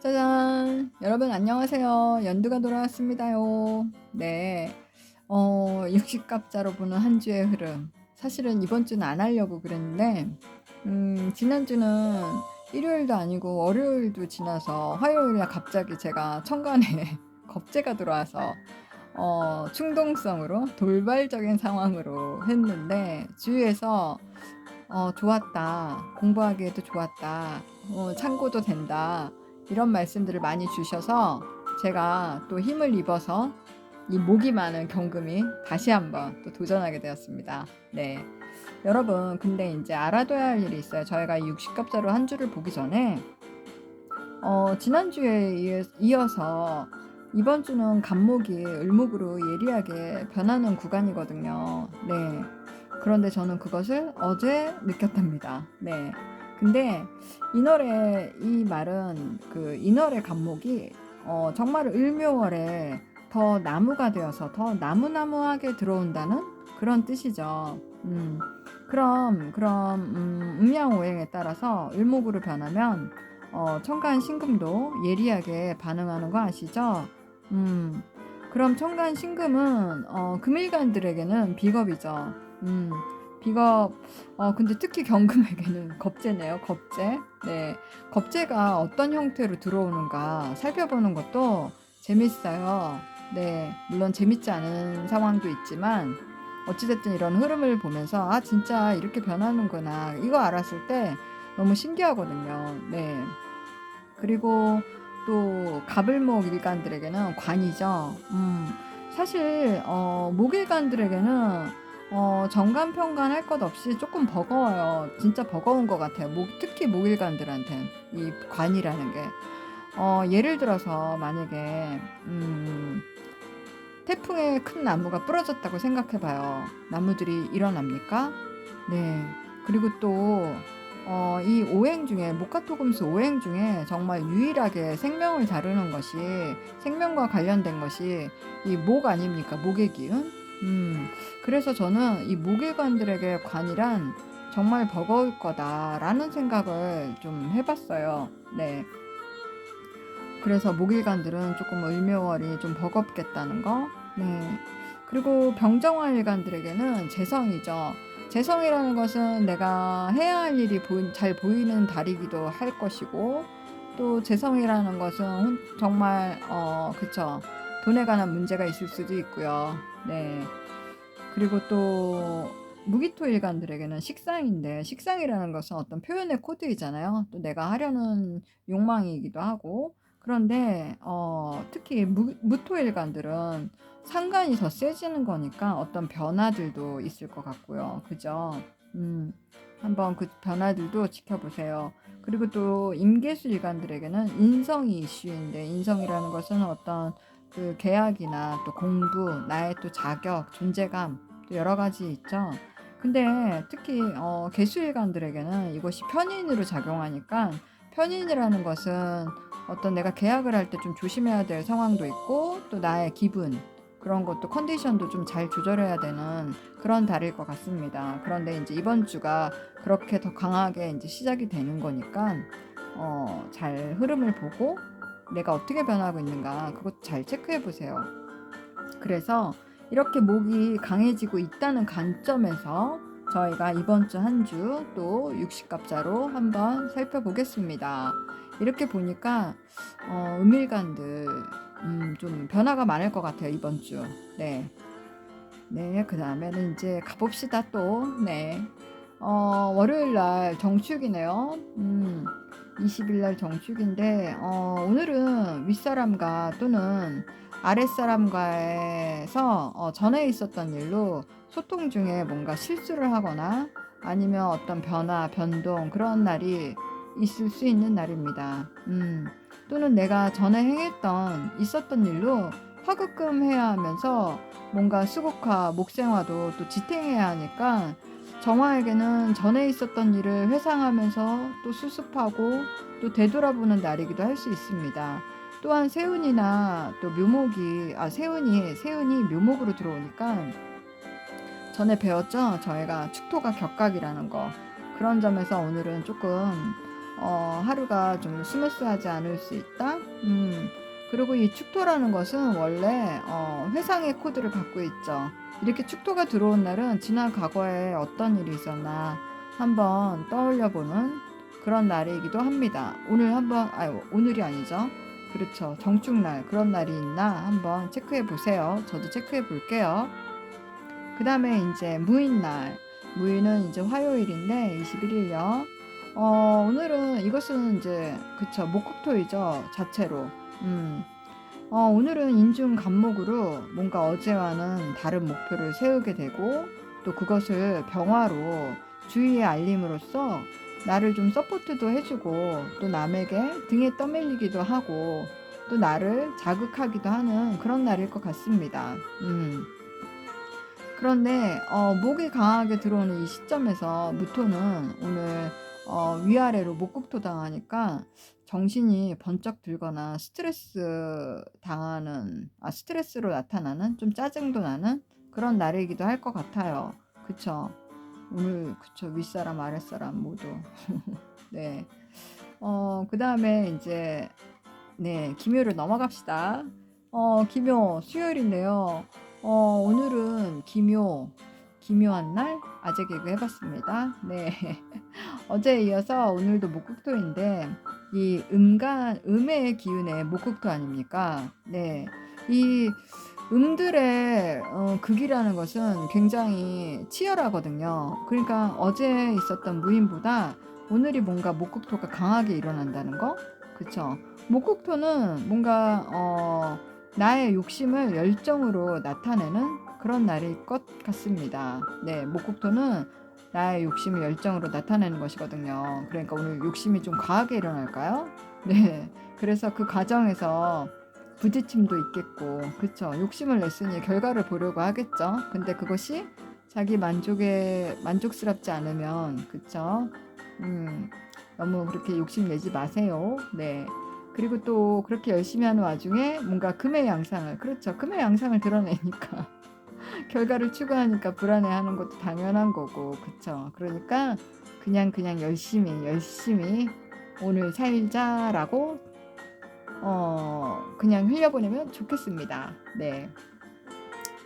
짜잔! 여러분 안녕하세요. 연두가 돌아왔습니다요. 네. 어, 60갑자로 보는 한 주의 흐름. 사실은 이번 주는 안 하려고 그랬는데, 음, 지난주는 일요일도 아니고 월요일도 지나서 화요일에 갑자기 제가 천간에 겁재가 들어와서, 어, 충동성으로 돌발적인 상황으로 했는데, 주위에서 어, 좋았다. 공부하기에도 좋았다. 어, 참고도 된다. 이런 말씀들을 많이 주셔서 제가 또 힘을 입어서 이 목이 많은 경금이 다시 한번 또 도전하게 되었습니다. 네. 여러분, 근데 이제 알아둬야 할 일이 있어요. 저희가 60갑자로 한 주를 보기 전에, 어, 지난주에 이어- 이어서 이번 주는 간목이 을목으로 예리하게 변하는 구간이거든요. 네. 그런데 저는 그것을 어제 느꼈답니다. 네. 근데 이널의 이 말은 그 이널의 간목이 어, 정말 을묘월에 더 나무가 되어서 더 나무나무하게 들어온다는 그런 뜻이죠. 음, 그럼 그럼 음, 음양오행에 따라서 을목으로 변하면 어, 천간 신금도 예리하게 반응하는 거 아시죠? 음, 그럼 천간 신금은 어, 금일간들에게는 비겁이죠. 음, 비겁 어, 근데 특히 경금에게는 겁재네요. 겁재. 네. 겁재가 어떤 형태로 들어오는가 살펴보는 것도 재밌어요. 네. 물론 재밌지 않은 상황도 있지만, 어찌됐든 이런 흐름을 보면서, 아, 진짜 이렇게 변하는구나. 이거 알았을 때 너무 신기하거든요. 네. 그리고 또, 가불목 일간들에게는 관이죠. 음, 사실, 어, 목일간들에게는 어, 정간 평간 할 것 없이 조금 버거워요. 진짜 버거운 것 같아요. 목, 특히 목일관들한테는 이 관이라는 게. 어, 예를 들어서 만약에 음, 태풍에 큰 나무가 부러졌다고 생각해봐요. 나무들이 일어납니까? 네. 그리고 또 어, 이 오행 중에 목화토금수 오행 중에 정말 유일하게 생명을 다루는 것이 생명과 관련된 것이 이 목 아닙니까? 목의 기운. 음, 그래서 저는 이 목일관들에게 관이란 정말 버거울 거다라는 생각을 좀 해봤어요. 네. 그래서 목일관들은 조금 을묘월이 좀 버겁겠다는 거. 네. 그리고 병정화일관들에게는 재성이죠. 재성이라는 것은 내가 해야 할 일이 보이, 잘 보이는 달이기도 할 것이고, 또 재성이라는 것은 정말, 어, 그쵸. 돈에 관한 문제가 있을 수도 있고요. 네. 그리고 또 무기토 일간들에게는 식상인데 식상이라는 것은 어떤 표현의 코드이잖아요. 또 내가 하려는 욕망이기도 하고 그런데 어, 특히 무, 무토 일간들은 상관이 더 세지는 거니까 어떤 변화들도 있을 것 같고요. 그죠? 음, 한번 그 변화들도 지켜보세요. 그리고 또 임계수 일간들에게는 인성이 이슈인데 인성이라는 것은 어떤 그 계약이나 또 공부, 나의 또 자격, 존재감 또 여러 가지 있죠. 근데 특히 어, 개수일관들에게는 이것이 편인으로 작용하니까 편인이라는 것은 어떤 내가 계약을 할 때 좀 조심해야 될 상황도 있고 또 나의 기분 그런 것도 컨디션도 좀 잘 조절해야 되는 그런 달일 것 같습니다. 그런데 이제 이번 주가 그렇게 더 강하게 이제 시작이 되는 거니까 어, 잘 흐름을 보고 내가 어떻게 변하고 있는가 그것 잘 체크해 보세요. 그래서 이렇게 목이 강해지고 있다는 관점에서 저희가 이번 주 한 주또 60갑자로 한번 살펴보겠습니다. 이렇게 보니까 어, 음일간들 음, 좀 변화가 많을 것 같아요 이번 주. 네, 네, 그 다음에는 이제 가봅시다 또. 네, 어, 월요일 날 정축이네요. 음, 20일 날 정축인데 어, 오늘은 윗사람과 또는 아랫사람과에서 어, 전에 있었던 일로 소통 중에 뭔가 실수를 하거나 아니면 어떤 변화, 변동 그런 날이 있을 수 있는 날입니다. 음, 또는 내가 전에 행했던 있었던 일로 화급금 해야 하면서 뭔가 수국화, 목생화도 또 지탱해야 하니까 정화에게는 전에 있었던 일을 회상하면서 또 수습하고 또 되돌아보는 날이기도 할 수 있습니다. 또한 세운이나 또 묘목이 아 세운이 세운이 묘목으로 들어오니까 전에 배웠죠. 저희가 축토가 격각이라는 거 그런 점에서 오늘은 조금 어, 하루가 좀 스무스하지 않을 수 있다. 음, 그리고 이 축토라는 것은 원래 어, 회상의 코드를 갖고 있죠. 이렇게 축토가 들어온 날은 지난 과거에 어떤 일이 있었나 한번 떠올려 보는 그런 날이기도 합니다. 오늘 한번, 아 오늘이 아니죠. 그렇죠. 정축날 그런 날이 있나 한번 체크해 보세요. 저도 체크해 볼게요. 그 다음에 이제 무인날. 무인은 이제 화요일인데 21일요. 어, 오늘은 이것은 이제 그쵸 목국토이죠 자체로. 음. 어, 오늘은 인중 간목으로 뭔가 어제와는 다른 목표를 세우게 되고 또 그것을 병화로 주위에 알림으로써 나를 좀 서포트도 해주고 또 남에게 등에 떠밀리기도 하고 또 나를 자극하기도 하는 그런 날일 것 같습니다. 음. 그런데 어, 목이 강하게 들어오는 이 시점에서 무토는 오늘 어, 위아래로 목국토 당하니까 정신이 번쩍 들거나 스트레스 당하는 아 스트레스로 나타나는 좀 짜증도 나는 그런 날이기도 할 것 같아요. 그쵸? 오늘 그쵸 윗사람 아랫사람 모두 네. 어, 그 다음에 이제 네 김요를 넘어갑시다. 어, 김요 수요일인데요. 어, 오늘은 김요 기묘한 날 아재 개그 해봤습니다. 네. 어제에 이어서 오늘도 목국토인데 이 음간 음의 기운의 목국토 아닙니까? 네. 이 음들의 어, 극이라는 것은 굉장히 치열하거든요. 그러니까 어제 있었던 무인보다 오늘이 뭔가 목국토가 강하게 일어난다는 거, 그쵸? 목국토는 뭔가 어, 나의 욕심을 열정으로 나타내는 그런 날일 것 같습니다. 네, 목국토는 나의 욕심을 열정으로 나타내는 것이거든요. 그러니까 오늘 욕심이 좀 과하게 일어날까요? 네, 그래서 그 과정에서 부딪힘도 있겠고, 그쵸? 욕심을 냈으니 결과를 보려고 하겠죠. 근데 그것이 자기 만족에 만족스럽지 않으면, 그쵸? 음, 너무 그렇게 욕심 내지 마세요. 네. 그리고 또 그렇게 열심히 하는 와중에 뭔가 금의 양상을, 그렇죠. 금의 양상을 드러내니까. 결과를 추구하니까 불안해하는 것도 당연한 거고, 그쵸? 그러니까 그냥 그냥 열심히 열심히 오늘 살자라고 어 그냥 흘려보내면 좋겠습니다. 네.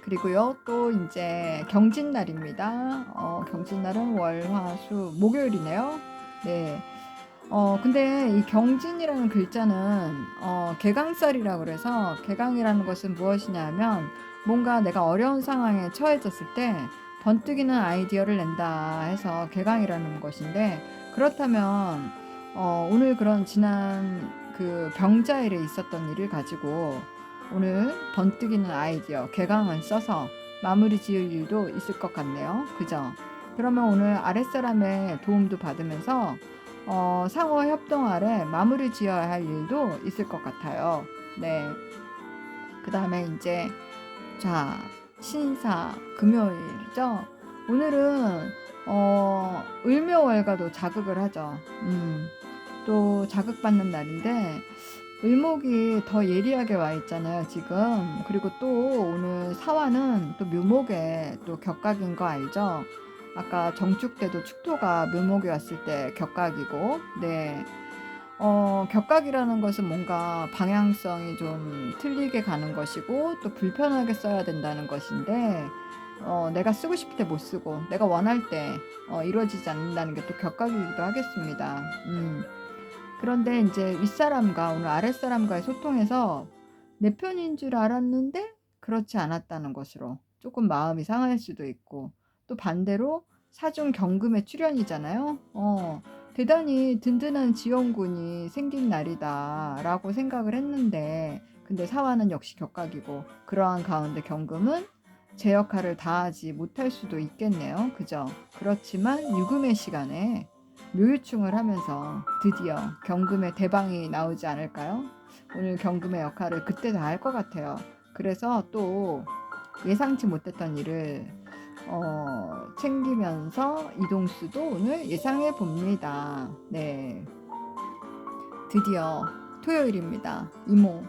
그리고요 또 이제 경진날입니다. 어, 경진날은 월화수 목요일이네요. 네. 어 근데 이 경진이라는 글자는 어 개강살이라고 그래서 개강이라는 것은 무엇이냐면 뭔가 내가 어려운 상황에 처해졌을 때 번뜩이는 아이디어를 낸다 해서 개강이라는 것인데 그렇다면 어, 오늘 그런 지난 그 병자일에 있었던 일을 가지고 오늘 번뜩이는 아이디어 개강을 써서 마무리 지을 일도 있을 것 같네요. 그죠? 그러면 오늘 아랫사람의 도움도 받으면서 어, 상호 협동 아래 마무리 지어야 할 일도 있을 것 같아요. 네. 그 다음에 이제 자, 신사 금요일이죠. 오늘은 어, 을묘월가도 자극을 하죠. 음, 또 자극받는 날인데 을목이 더 예리하게 와 있잖아요, 지금. 그리고 또 오늘 사화는 또 묘목에 또 격각인 거 알죠? 아까 정축 때도 축토가 묘목이 왔을 때 격각이고, 네. 어, 격각이라는 것은 뭔가 방향성이 좀 틀리게 가는 것이고 또 불편하게 써야 된다는 것인데 어, 내가 쓰고 싶을 때 못 쓰고 내가 원할 때 어, 이루어지지 않는다는 게 또 격각이기도 하겠습니다. 음. 그런데 이제 윗사람과 오늘 아랫사람과의 소통에서 내 편인 줄 알았는데 그렇지 않았다는 것으로 조금 마음이 상할 수도 있고 또 반대로 사중 경금의 출연이잖아요. 어, 대단히 든든한 지원군이 생긴 날이다라고 생각을 했는데 근데 사화는 역시 격각이고 그러한 가운데 경금은 제 역할을 다하지 못할 수도 있겠네요. 그죠? 그렇지만 유금의 시간에 묘유충을 하면서 드디어 경금의 대방이 나오지 않을까요? 오늘 경금의 역할을 그때 다 할 것 같아요. 그래서 또 예상치 못했던 일을 어, 챙기면서 이동수도 오늘 예상해 봅니다. 네. 드디어 토요일입니다. 이모.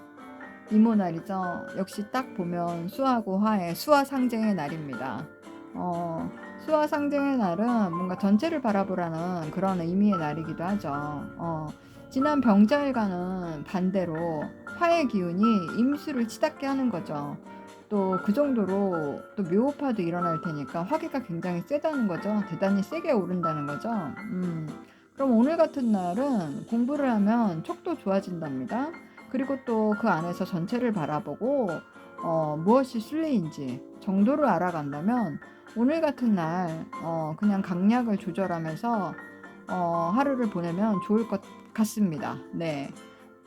이모 날이죠. 역시 딱 보면 수하고 화의 수화 상쟁의 날입니다. 어, 수화 상징의 날은 뭔가 전체를 바라보라는 그런 의미의 날이기도 하죠. 어, 지난 병자일과는 반대로 화의 기운이 임수를 치닫게 하는 거죠. 또 그 정도로 또 묘파도 일어날 테니까 화기가 굉장히 세다는 거죠. 대단히 세게 오른다는 거죠. 음. 그럼 오늘 같은 날은 공부를 하면 촉도 좋아진답니다. 그리고 또 그 안에서 전체를 바라보고 어, 무엇이 순리인지 정도를 알아간다면 오늘 같은 날 어, 그냥 강약을 조절하면서 어, 하루를 보내면 좋을 것 같습니다. 네.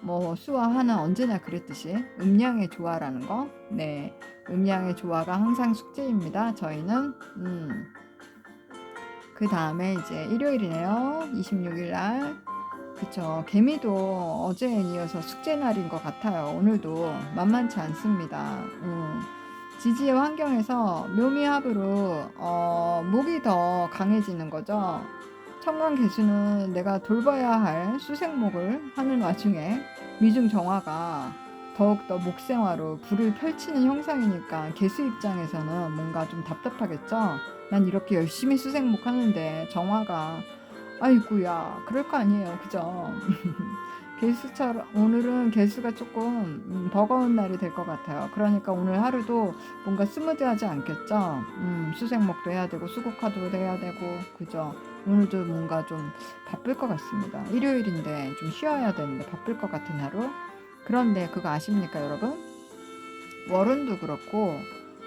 뭐 수와 하는 언제나 그랬듯이 음양의 조화라는 거. 네. 음양의 조화가 항상 숙제입니다. 저희는 음. 그 다음에 이제 일요일이네요. 26일 날. 그쵸. 개미도 어제에 이어서 숙제 날인 것 같아요. 오늘도 만만치 않습니다. 음. 지지의 환경에서 묘미합으로 어, 목이 더 강해지는 거죠. 청강 개수는 내가 돌봐야 할 수생목을 하는 와중에 미중 정화가 더욱더 목생화로 불을 펼치는 형상이니까 개수 입장에서는 뭔가 좀 답답하겠죠. 난 이렇게 열심히 수생목 하는데 정화가 아이구야 그럴 거 아니에요. 그죠? 개수처럼 오늘은 개수가 조금 음, 버거운 날이 될 것 같아요. 그러니까 오늘 하루도 뭔가 스무드하지 않겠죠? 음, 수생목도 해야 되고 수국화도 해야 되고 그죠 오늘도 뭔가 좀 바쁠 것 같습니다. 일요일인데 좀 쉬어야 되는데 바쁠 것 같은 하루? 그런데 그거 아십니까 여러분? 월운도 그렇고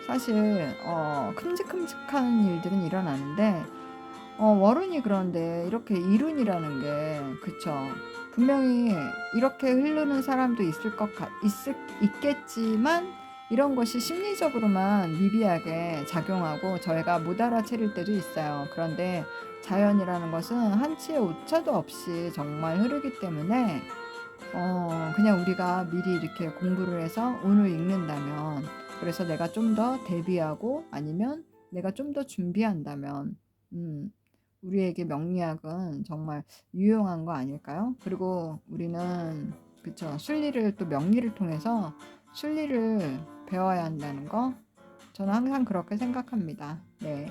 사실 어, 큼직큼직한 일들은 일어나는데 어, 월운이 그런데 이렇게 일운이라는 게 그쵸? 분명히 이렇게 흐르는 사람도 있을 것 같, 있을, 있겠지만 이런 것이 심리적으로만 미비하게 작용하고 저희가 못 알아채릴 때도 있어요. 그런데 자연이라는 것은 한치의 오차도 없이 정말 흐르기 때문에 어, 그냥 우리가 미리 이렇게 공부를 해서 운을 읽는다면 그래서 내가 좀 더 대비하고 아니면 내가 좀 더 준비한다면 음, 우리에게 명리학은 정말 유용한 거 아닐까요? 그리고 우리는 그쵸 순리를 또 명리를 통해서 순리를 배워야 한다는 거 저는 항상 그렇게 생각합니다. 네,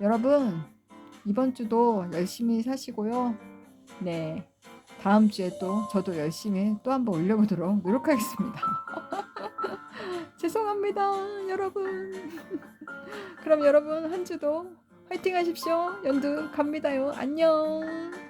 여러분 이번 주도 열심히 사시고요. 네, 다음 주에 또 저도 열심히 또 한번 올려보도록 노력하겠습니다. 죄송합니다, 여러분. 그럼 여러분 한 주도 화이팅 하십시오. 연두 갑니다요. 안녕.